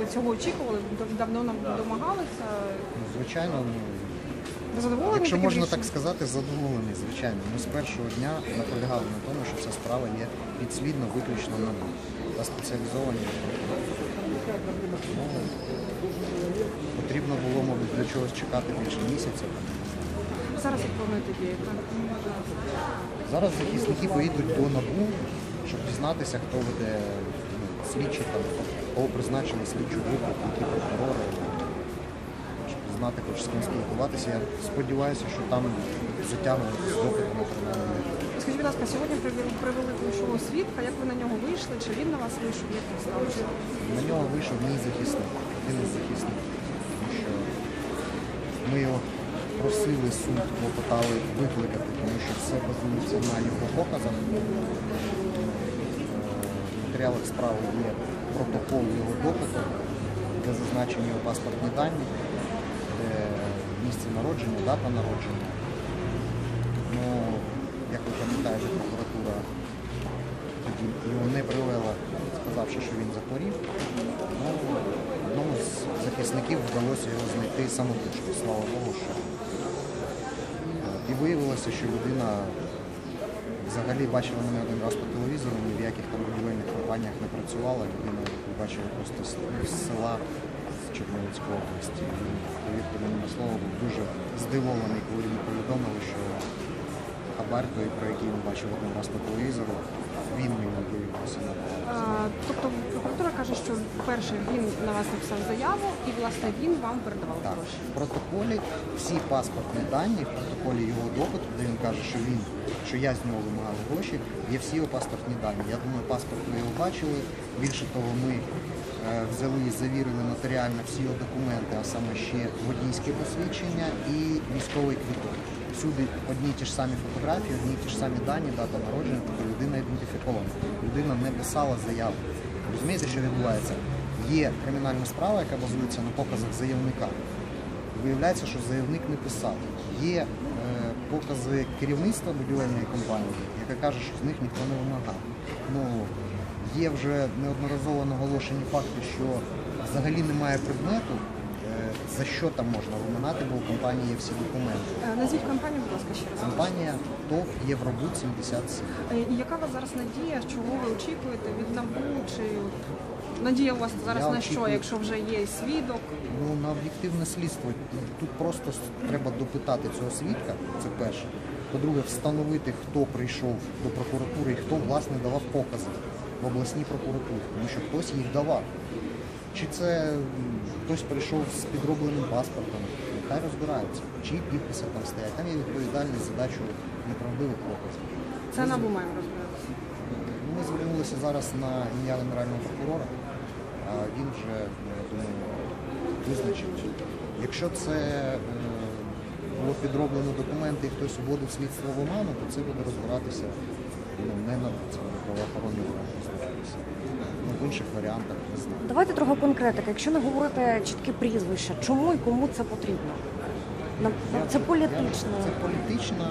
ви цього очікували? Давно нам домагалися? Ну, Звичайно, ну, Ви задоволені? якщо таким можна так рішенням? сказати, задоволений, звичайно. Ми з першого дня наполягали на тому, що ця справа є підслідно виключно на та спеціалізовані. Ну, потрібно було, мабуть, для чогось чекати більше місяця. Зараз як плануєте діяти? Зараз захисники поїдуть до НАБУ, щоб дізнатися, хто веде ну, слідчі, там, кого призначили слідчу групу, які прокурори, щоб знати, хоч з ким спілкуватися. Я сподіваюся, що там затягнуть з допитами принаймні. Скажіть, будь ласка, сьогодні привели, ключового свідка. Як ви на нього вийшли? Чи він на вас вийшов? Як так сталося? На нього вийшов мій захисник, один із захисників. Тому що ми його просили суд, клопотали викликати, тому що все базується на його показах. Е, матеріалах справи є протокол його допиту, де зазначені його паспортні дані, де місце народження, дата народження. Ну, як ви пам'ятаєте, прокуратура тоді його не привела, сказавши, що він захворів. Ну, одному з захисників вдалося його знайти самотужки, слава Богу, що. І виявилося, що людина взагалі бачила мене один раз по телевізору, ні в яких там компаніях не працювала. Людина бачила просто з села з Чернівецької області. Повірте мені на слово, був дуже здивований, коли йому повідомили, що хабар про який він бачив один раз по телевізору, він мені виявився тобто прокуратура каже, що перше він на вас написав заяву, і власне він вам передавав Так, гроші. в протоколі всі паспортні дані, в протоколі його допиту, де він каже, що він, що я з нього вимагав гроші, є всі його паспортні дані. Я думаю, паспорт ви його бачили. Більше того, ми е, взяли і завірили нотаріально всі його документи, а саме ще водійське посвідчення і військовий квиток. Всюди одні й ті ж самі фотографії, одні й ті ж самі дані, дата народження, тобто людина ідентифікована. Людина не писала заяву. Розумієте, що відбувається? Є кримінальна справа, яка базується на показах заявника. Виявляється, що заявник не писав. Є е, покази керівництва будівельної компанії, яка каже, що з них ніхто не вимагав. Ну, є вже неодноразово наголошені факти, що взагалі немає предмету, за що там можна вимагати, бо у компанії є всі документи. Е, Назвіть компанію, будь ласка, ще раз. Компанія ТОВ Євробуд 77. Е, І яка у вас зараз надія? Чого ви очікуєте від НАБУ? Чи надія у вас зараз Я на що, очікую- якщо вже є свідок? Ну, на об'єктивне слідство. Тут просто с- треба допитати цього свідка, це перше. По-друге, встановити, хто прийшов до прокуратури і хто, власне, давав покази в обласній прокуратурі, тому що хтось їх давав. Чи це хтось прийшов з підробленим паспортом, нехай розбираються, чиї підписи там стоять. Там є відповідальність за дачу неправдивих показів. Це НАБУ маємо розбиратися. Ми звернулися зараз на ім'я генерального прокурора, а він вже, я думаю, визначить. Якщо це е, було підроблено документи і хтось вводив слідство в оману, то це буде розбиратися ну, не на це буде правоохоронні органи. Ну, в інших варіантах не знаю. Давайте трохи конкретики. Якщо не говорити чіткі прізвища, чому і кому це потрібно? Нам- Це політично. Це політична,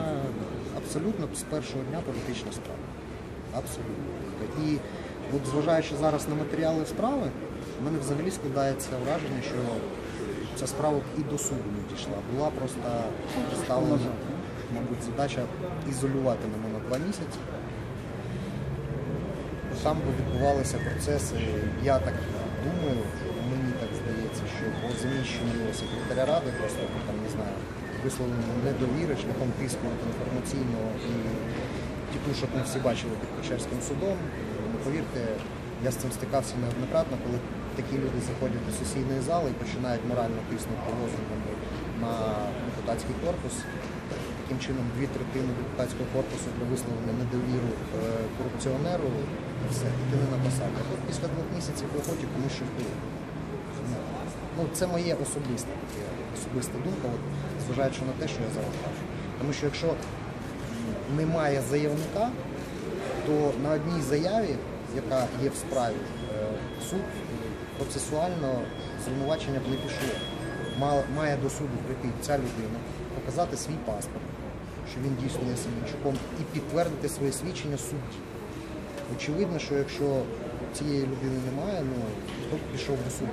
абсолютно з першого дня політична справа. Абсолютно. І от зважаючи зараз на матеріали справи, в мене взагалі складається враження, що ця справа і до суду не дійшла. Була просто поставлена, мабуть, задача ізолювати мене на два місяці. Там би відбувалися процеси, я так думаю, мені так здається, що по зміщенню секретаря ради просто там не знаю, висловлено недовіри шляхом тиску інформаційного і тітушок ми всі бачили під Печерським судом. Ну, повірте, я з цим стикався неоднократно, коли такі люди заходять до сесійної зали і починають морально тиснути лозунгами на депутатський корпус. Таким чином, дві третини депутатського корпусу для висловлення недовіру е, корупціонеру, все, і ти не на посаді. Тут після двох місяців виходить комусь шокує. Ну, це моє особисте таке, особиста думка, от, зважаючи на те, що я зараз кажу. Тому що якщо немає заявника, то на одній заяві, яка є в справі, е, суд процесуально звинувачення б не пішло. Має до суду прийти ця людина, показати свій паспорт, що він дійсно є Семенчуком, і підтвердити своє свідчення судді. Очевидно, що якщо цієї людини немає, ну хто б пішов до суду?